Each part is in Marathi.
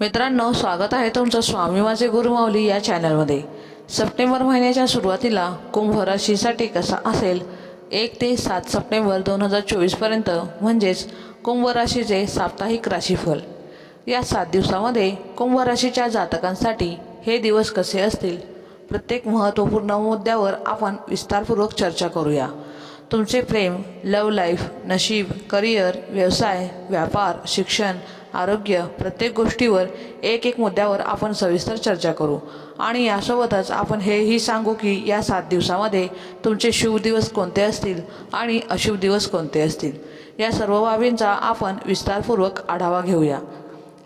मित्रांनो स्वागत आहे तुमचं स्वामी माझे गुरुमाऊली या चॅनलमध्ये. सप्टेंबर महिन्याच्या सुरुवातीला कुंभ राशीसाठी कसा असेल? एक ते सात सप्टेंबर दोन हजार चोवीसपर्यंत म्हणजेच कुंभ राशीचे साप्ताहिक राशीफल. या सात दिवसामध्ये कुंभ राशीच्या जातकांसाठी हे दिवस कसे असतील? प्रत्येक महत्त्वपूर्ण मुद्द्यावर आपण विस्तारपूर्वक चर्चा करूया. तुमचे प्रेम लव लाईफ नशीब करिअर व्यवसाय व्यापार शिक्षण आरोग्य प्रत्येक गोष्टीवर एक एक मुद्द्यावर आपण सविस्तर चर्चा करू. आणि यासोबतच आपण हेही सांगू की या सात दिवसामध्ये तुमचे शुभ दिवस कोणते असतील आणि अशुभ दिवस कोणते असतील? या सर्व बाबींचा आपण विस्तारपूर्वक आढावा घेऊया.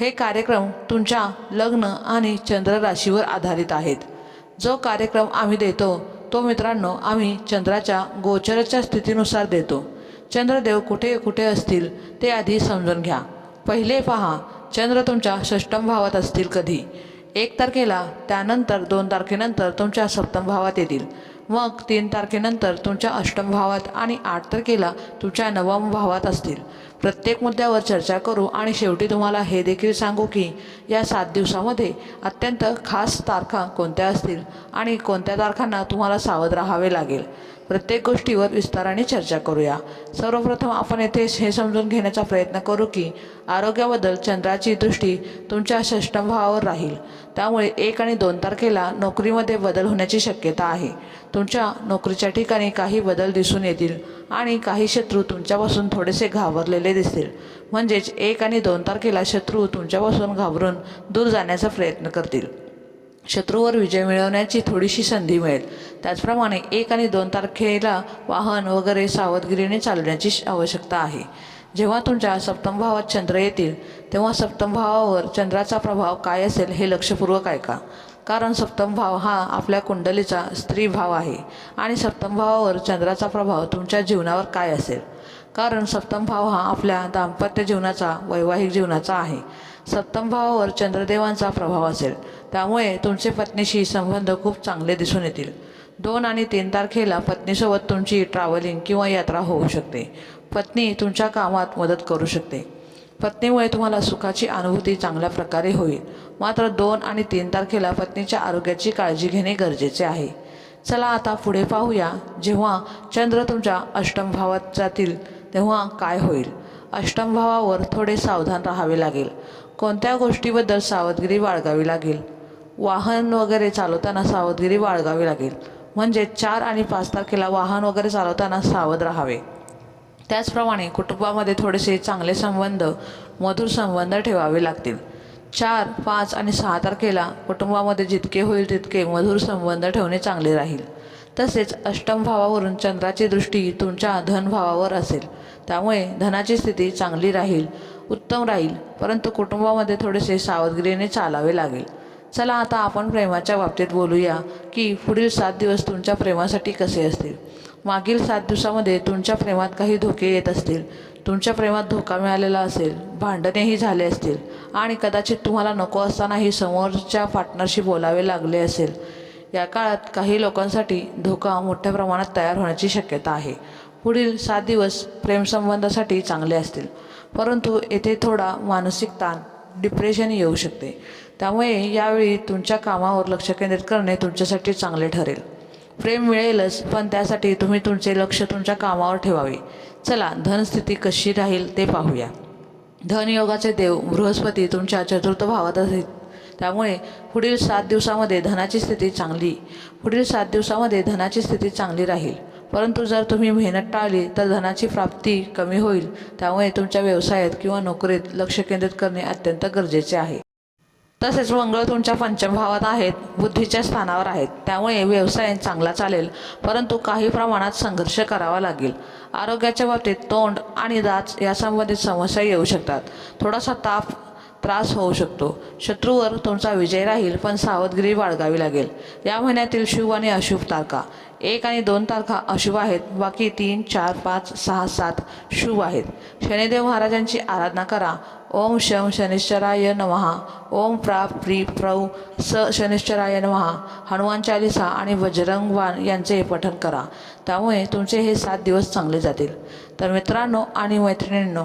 हे कार्यक्रम तुमच्या लग्न आणि चंद्र राशीवर आधारित आहेत. जो कार्यक्रम आम्ही देतो तो मित्रांनो आम्ही चंद्राच्या गोचराच्या स्थितीनुसार देतो. चंद्रदेव कुठे कुठे असतील ते आधी समजून घ्या. पहिले पहा चंद्र तुमच्या षष्टम भावात असतील कधी. एक तारखेला त्यानंतर दोन तारखेनंतर तुमच्या सप्तम भावात येतील. मग तीन तारखेनंतर तुमच्या अष्टम भावात आणि आठ तारखेला तुमच्या नवम भावात असतील. प्रत्येक मुद्द्यावर चर्चा करू आणि शेवटी तुम्हाला हे देखील सांगू की या सात दिवसामध्ये अत्यंत खास तारखा कोणत्या असतील आणि कोणत्या तारखांना तुम्हाला सावध राहावे लागेल. प्रत्येक गोष्टीवर विस्ताराने चर्चा करूया. सर्वप्रथम आपण येथे हे समजून घेण्याचा प्रयत्न करू की आरोग्याबद्दल चंद्राची दृष्टी तुमच्या षष्टम भावावर राहील. त्यामुळे एक आणि दोन तारखेला नोकरीमध्ये बदल होण्याची शक्यता आहे. तुमच्या नोकरीच्या ठिकाणी काही बदल दिसून येतील आणि काही शत्रू तुमच्यापासून थोडेसे घाबरलेले दिसतील. म्हणजेच एक आणि दोन तारखेला शत्रू तुमच्यापासून घाबरून दूर जाण्याचा प्रयत्न करतील. शत्रूवर विजय मिळवण्याची थोडीशी संधी मिळेल. त्याचप्रमाणे एक आणि दोन तारखेला वाहन वगैरे सावधगिरीने चालण्याची आवश्यकता आहे. जेव्हा तुमच्या सप्तम भावात चंद्र येतील तेव्हा सप्तम भावावर चंद्राचा प्रभाव काय असेल हे लक्षपूर्वक ऐका. कारण सप्तम भाव हा आपल्या कुंडलीचा स्त्री भाव आहे आणि सप्तम भावावर चंद्राचा प्रभाव तुमच्या जीवनावर काय असेल? कारण सप्तम भाव हा आपल्या दाम्पत्य जीवनाचा वैवाहिक जीवनाचा आहे. सप्तम भावावर चंद्रदेवांचा प्रभाव असेल. त्यामुळे तुमचे पत्नीशी संबंध खूप चांगले दिसून येतील. दोन आणि तीन तारखेला पत्नीसोबत तुमची ट्रॅव्हलिंग किंवा यात्रा होऊ शकते. पत्नी तुमच्या कामात मदत करू शकते. पत्नीमुळे तुम्हाला सुखाची अनुभूती चांगल्या प्रकारे होईल. मात्र दोन आणि तीन तारखेला पत्नीच्या आरोग्याची काळजी घेणे गरजेचे आहे. चला आता पुढे पाहूया जेव्हा चंद्र तुमच्या अष्टम भावात जातील तेव्हा काय होईल. अष्टम भावावर थोडे सावधान राहावे लागेल. कोणत्या गोष्टीबद्दल सावधगिरी बाळगावी लागेल? वाहन वगैरे चालवताना सावधगिरी बाळगावी लागेल. म्हणजे चार आणि पाच तारखेला वाहन वगैरे चालवताना सावध राहावे. त्याचप्रमाणे कुटुंबामध्ये थोडेसे चांगले संबंध मधुर संबंध ठेवावे लागतील. चार पाच आणि सहा तारखेला कुटुंबामध्ये जितके होईल तितके मधुर संबंध ठेवणे चांगले राहील. तसेच अष्टम भावावरून चंद्राची दृष्टी तुमच्या धनभावावर असेल. त्यामुळे धनाची स्थिती चांगली राहील उत्तम राहील परंतु कुटुंबामध्ये थोडेसे सावधगिरीने चालावे लागेल. चला आता आपण प्रेमाच्या बाबतीत बोलूया की पुढील सात दिवस तुमच्या प्रेमासाठी कसे असतील? मागील सात दिवसामध्ये तुमच्या प्रेमात काही धोके येत असतील. तुमच्या प्रेमात धोका मिळालेला असेल भांडणेही झाले असतील आणि कदाचित तुम्हाला नको असतानाही समोरच्या पार्टनरशी बोलावे लागले असेल. या काळात काही लोकांसाठी धोका मोठ्या प्रमाणात तयार होण्याची शक्यता आहे. पुढील सात दिवस प्रेमसंबंधासाठी चांगले असतील. परंतु येथे थोडा मानसिक ताण डिप्रेशन येऊ शकते. त्यामुळे यावेळी तुमच्या कामावर लक्ष केंद्रित करणे तुमच्यासाठी चांगले ठरेल. प्रेम मिळेलच पण त्यासाठी तुम्ही तुमचे लक्ष तुमच्या कामावर ठेवावे. चला धनस्थिती कशी राहील ते पाहूया. धनयोगाचे देव बृहस्पती तुमच्या चतुर्थ भावात असेल. त्यामुळे पुढील सात दिवसामध्ये धनाची स्थिती चांगली पुढील सात दिवसामध्ये धनाची स्थिती चांगली राहील. परंतु जर तुम्ही मेहनत टाळली तर धनाची प्राप्ती कमी होईल. त्यामुळे तुमच्या व्यवसायात किंवा नोकरीत लक्ष केंद्रित करणे अत्यंत गरजेचे आहे. तसेच मंगळ तुमच्या पंचमभावात आहेत बुद्धीच्या स्थानावर आहेत. त्यामुळे व्यवसाय चांगला चालेल परंतु काही प्रमाणात संघर्ष करावा लागेल. आरोग्याच्या बाबतीत तोंड आणि दाच यासंबंधित समस्या येऊ शकतात. थोडासा ताप त्रास होऊ शकतो. शत्रूवर तुमचा विजय राहील पण सावधगिरी बाळगावी लागेल. या महिन्यातील शुभ आणि अशुभ तारखा. एक आणि दोन तारखा अशुभ आहेत बाकी तीन चार पाच सहा सात शुभ आहेत. शनिदेव महाराजांची आराधना करा. ओम शम शनिश्चराय नमहा ओम प्रा प्री प्रौ स शनिश्चराय नमहा हनुमान चालिसा आणि बजरंगवान यांचे पठण करा. त्यामुळे तुमचे हे सात दिवस चांगले जातील. तर मित्रांनो आणि मैत्रिणींनो